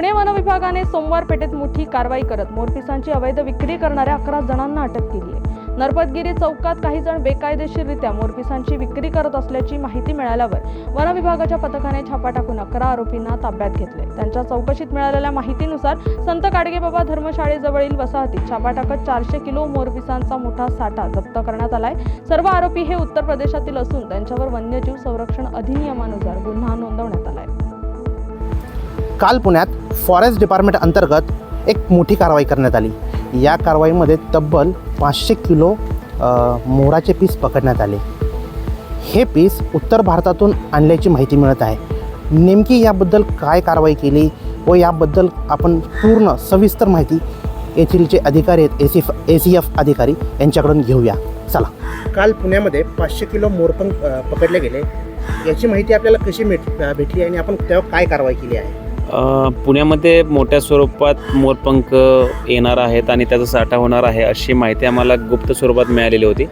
Pune one विभागाने सोमवार पेठेत मोठी कारवाई करत मोरपिसांची अवैध विक्री करणाऱ्या अकरा जणांना अटक केली आहे. नरपतगिरी चौकात काही जण बेकायदेशीररित्या मोरपिसांची विक्री करत असल्याची माहिती मिळाल्यावर वन विभागाच्या पथकाने छापा टाकून अकरा आरोपींना ताब्यात घेतले त्यांच्या चौकशीत मिळालेल्या माहितीनुसार संत गाडगेबाबा धर्मशाळेजवळील वसाहतीत छापा टाकत चारशे किलो मोरपिसांचा मोठा साठा जप्त करण्यात आलाय. सर्व आरोपी हे उत्तर प्रदेशातील असून त्यांच्यावर वन्यजीव संरक्षण अधिनियमानुसार गुन्हा नोंदवण्यात आलाय. काल पुण्यात फॉरेस्ट डिपार्टमेंट अंतर्गत एक मोठी कारवाई करण्यात आली. या कारवाईमध्ये तब्बल पाचशे किलो मोराचे पीस पकडण्यात आले. हे पीस उत्तर भारतातून आणल्याची माहिती मिळत आहे. नेमकी याबद्दल काय कारवाई केली व याबद्दल आपण पूर्ण सविस्तर माहिती येथील जे अधिकारी आहेत A C A C F अधिकारी यांच्याकडून घेऊया. चला. काल पुण्यामध्ये पाचशे किलो मोरपंख पकडले गेले. याची माहिती आपल्याला कशी मिट भेटली आणि आपण तेव्हा काय कारवाई केली आहे? पुण्यामध्ये मोठ्या स्वरूपात मोरपंख येणार आहेत आणि त्याचा साठा होणार आहे अशी माहिती आम्हाला गुप्त स्वरूपात मिळालेली होती.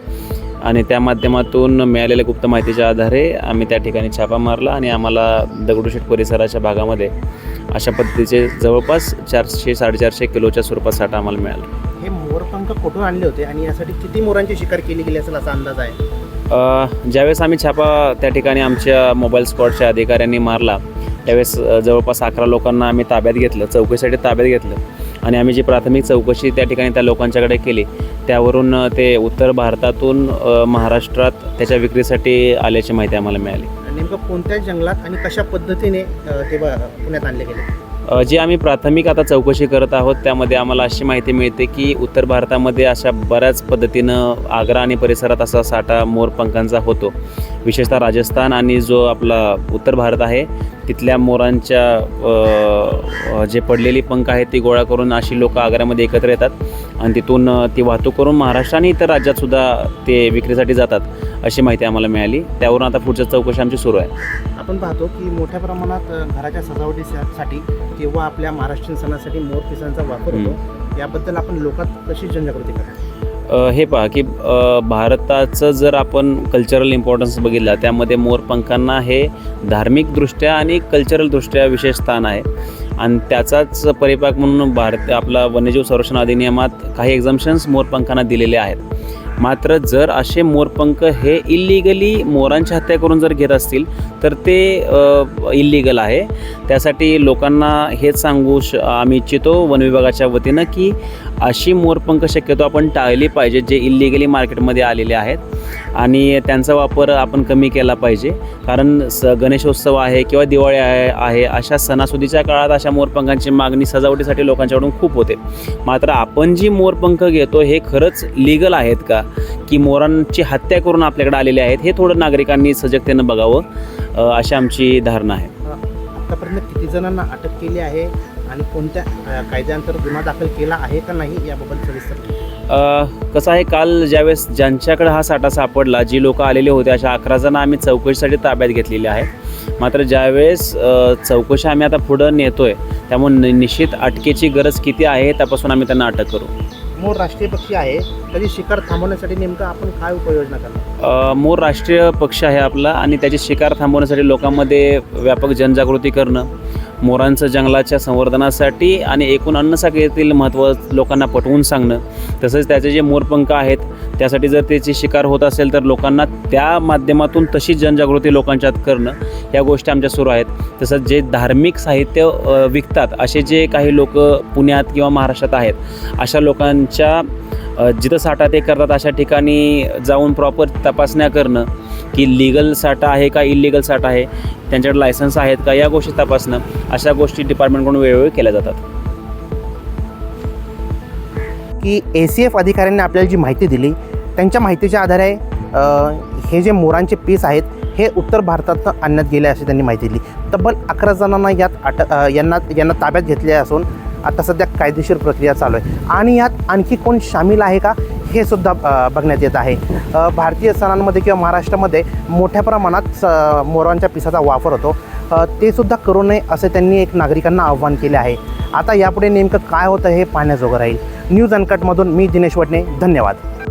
आणि त्या माध्यमातून मिळालेल्या गुप्त माहितीच्या आधारे आम्ही त्या ठिकाणी छापा मारला आणि आम्हाला दगडूशेठ परिसराच्या भागामध्ये अशा पद्धतीचे जवळपास चारशे साडेचारशे किलोच्या स्वरूपात साठा आम्हाला मिळाला. हे मोरपंख कुठून आणले होते आणि यासाठी किती मोरांची शिकार केली गेली असेल असा अंदाज आहे? ज्यावेळेस आम्ही छापा त्या ठिकाणी आमच्या मोबाईल स्क्वॉडच्या अधिकाऱ्यांनी मारला त्यावेळेस जवळपास अकरा लोकांना आम्ही ताब्यात घेतलं चौकशीसाठी ताब्यात घेतलं. आणि आम्ही जी प्राथमिक चौकशी त्या ठिकाणी त्या लोकांच्याकडे केली त्यावरून ते उत्तर भारतातून महाराष्ट्रात त्याच्या विक्रीसाठी आल्याची माहिती आम्हाला मिळाली. नेमकं कोणत्या जंगलात आणि कशा पद्धतीने ते पुण्यात आणले गेले? जी आम्ही प्राथमिक आता चौकशी करत आहोत त्यामध्ये आम्हाला अशी माहिती मिळते की उत्तर भारतामध्ये अशा बऱ्याच पद्धतीनं आग्रा आणि परिसरात असा साठा मोरपंखांचा होतो. विशेषतः राजस्थान आणि जो आपला उत्तर भारत आहे तिथल्या मोरांच्या जे पडलेली पंख आहेत ती गोळा करून अशी लोक आग्र्यामध्ये एकत्र येतात आणि तिथून ती वाहतूक करून महाराष्ट्र आणि इतर राज्यातसुद्धा ते विक्रीसाठी जातात अशी माहिती आम्हाला मिळाली. त्यावरून आता पुढच्या चौकशी आमची सुरू आहे. आपण पाहतो की मोठ्या प्रमाणात घराच्या सजावटीसाठी किंवा आपल्या महाराष्ट्रीयन सणासाठी मोर पिसांचा वापर होतो. याबद्दल आपण लोकात कशी जनजागृती करतो अ, हे पहा की भारताचं जर आपण कल्चरल इम्पॉर्टन्स बघितला त्यामध्ये मोरपंखांना हे धार्मिकदृष्ट्या आणि कल्चरलदृष्ट्या विशेष स्थान आहे. आणि त्याचाच परिपाक म्हणून भारत आपला वन्यजीव संरक्षण अधिनियमात काही एक्झाम्शन्स मोरपंखांना दिलेले आहेत. मात्र जर असे मोरपंख हे इल्लिगली मोरांची हत्या करून जर घेत असतील तर ते इल्लीगल आहे. त्यासाठी लोकांना हेच सांगू श आम्ही इच्छितो वन विभागाच्या वतीनं की अशी मोरपंख शक्यतो आपण टाळली पाहिजे जे इल्लिगली मार्केटमध्ये आलेले आहेत. आणि त्यांचा वापर आपण कमी केला पाहिजे. कारण स गणेशोत्सव आहे किंवा दिवाळी आहे आहे अशा सणासुदीच्या काळात अशा मोरपंखांची मागणी सजावटीसाठी लोकांच्याकडून खूप होते. मात्र आपण जी मोरपंख घेतो हे खरंच लिगल आहेत का? की मोरांची हत्या करून आपल्याकडे आलेले आहेत हे थोडं नागरिकांनी सजगतेनं बघावं. अशी आमची धारणा आहे. आतापर्यंत किती जणांना अटक केली आहे आणि कोणत्या अ, कायद्याअंतर्गत गुन्हा दाखल केला आहे का नाही याबाबत सविस्तर कसं आहे काल ज्यावेळेस ज्यांच्याकडे हा साठा सापडला जी लोक आलेले होते अशा अकरा जण आम्ही चौकशीसाठी ताब्यात घेतलेले आहेत मात्र ज्यावेळेस चौकशी आम्ही आता पुढं नेतोय त्यामुळे नि- निश्चित अटकेची गरज किती आहे त्यापासून आम्ही त्यांना अटक करू. मोर राष्ट्रीय पक्षी आहे त्याची शिकार थांबवण्यासाठी नेमकं आपण काय उपाययोजना करणार? अ, मोर राष्ट्रीय पक्ष आहे आपला आणि त्याची शिकार थांबवण्यासाठी लोकांमध्ये व्यापक जनजागृती करणं मोरांचं जंगलाच्या संवर्धनासाठी आणि एकूण अन्नसाखळीतील महत्त्व लोकांना पटवून सांगणं तसंच त्याचे जे मोरपंख आहेत त्यासाठी जर त्याची शिकार होत असेल तर लोकांना त्या माध्यमातून तशी जनजागृती लोकांच्यात करणं या गोष्टी आमच्या सुरू आहेत. तसंच जे धार्मिक साहित्य विकतात असे जे काही लोक पुण्यात किंवा महाराष्ट्रात आहेत अशा लोकांच्या जिथं साठा ते करतात अशा ठिकाणी जाऊन प्रॉपर तपासण्या करणं की लिगल साठा आहे का इलिगल साठा आहे त्यांच्याकडे लायसन्स आहेत का या गोष्टी तपासणं अशा गोष्टी डिपार्टमेंटकडून वेळोवेळी केल्या जातात. की ए सी एफ अधिकाऱ्यांनी आपल्याला जी माहिती दिली त्यांच्या माहितीच्या आधारे हे जे मोरांचे पीस आहेत हे उत्तर भारतात आणण्यात गेले अशी त्यांनी माहिती दिली. तब्बल अकरा जणांना यात अट यांना यांना ताब्यात घेतले असून आता सध्या कायदेशीर प्रक्रिया चालू आहे. आणि यात आणखी कोण सामील आहे का हे सुद्धा बघण्यात येत आहे. भारतीय सणांमध्ये किंवा महाराष्ट्रामध्ये मोठ्या प्रमाणात स मोरांच्या पिसाचा वापर होतो. ते सुद्धा करू नये असे त्यांनी एक नागरिकांना आव्हान केले आहे. आता यापुढे नेमकं काय होतं हे पाहण्याजोगं राहील. न्यूज अनकटमधून मी दिनेश वडणे. धन्यवाद.